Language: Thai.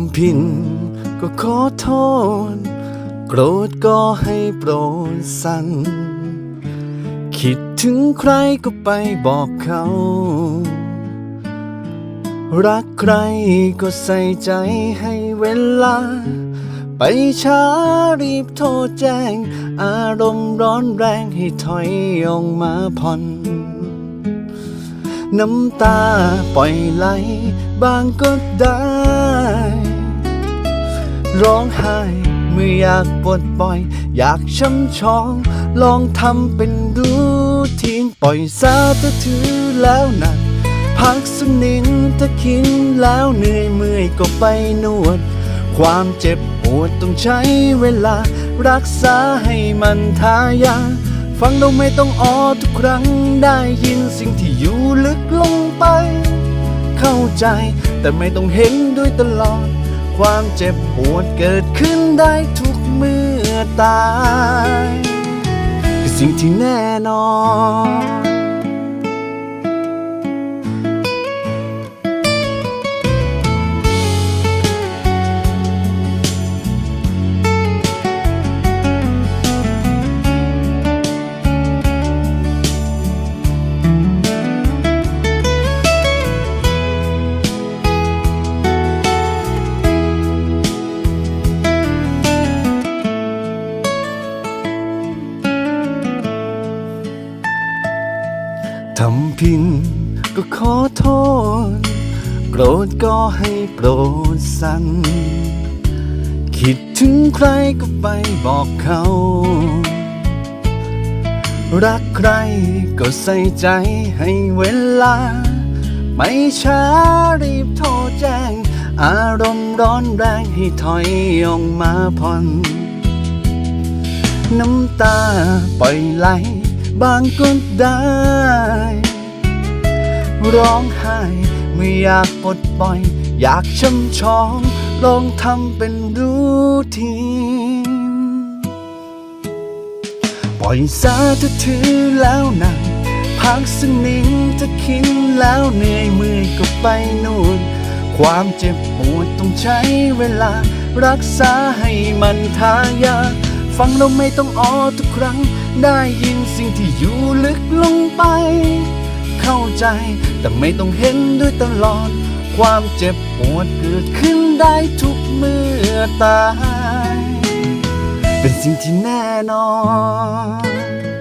ำผิดก็ขอโทษ โกรธก็ให้โปรดสันคิดถึงใครก็ไปบอกเขา รักใครก็ใส่ใจให้เวลา ไปช้ารีบโทรแจ้ง อารมณ์ร้อนแรงให้ถอยออกมาผ่อน น้ำตาปล่อยไหลบางก็ได้ ร้องไห้เมื่ออยากปลดปล่อย อยากช้ำชอง ลองทำเป็นรู้ทีนปล่อยซาตะถือแล้วนะพักสักนิดถ้าคิดแล้วเหนื่อยเมื่อยก็ไปนวด ความเจ็บปวดต้องใช้เวลา รักษาให้มันทายา ฟังเราไม่ต้องออทุกครั้งได้ยินสิ่งที่อยู่ลึกลงไป เข้าใจแต่ไม่ต้องเห็นด้วยตลอด ความเจ็บปวดเกิดขึ้นได้ทุกเมื่อตาย คือสิ่งที่แน่นอน ทำผิดก็ขอโทษ โกรธก็ให้โปรดสัน คิดถึงใครก็ไปบอกเขา รักใครก็ใส่ใจให้เวลา ไม่ช้ารีบโทรแจ้ง อารมณ์ร้อนแรงให้ถอยออกมาผ่อน น้ำตาปล่อยไหล บางก็ได้ ร้องไห้ไม่อยากปลดปล่อย อยากช้ำชอง ลองทำเป็นรู้ทีนปล่อยซาถ้าถือแล้วนะพักสักนิดถ้าคิดแล้วเหนื่อยมือก็ไปนู่น ความเจ็บปวดต้องใช้เวลา รักษาให้มันทายา ฟังเราไม่ต้องอ้อทุกครั้ง ได้ยินสิ่งที่อยู่ลึกลงไป เข้าใจแต่ไม่ต้องเห็นด้วยตลอด ความเจ็บปวดเกิดขึ้นได้ทุกเมื่อตาย เป็นสิ่งที่แน่นอน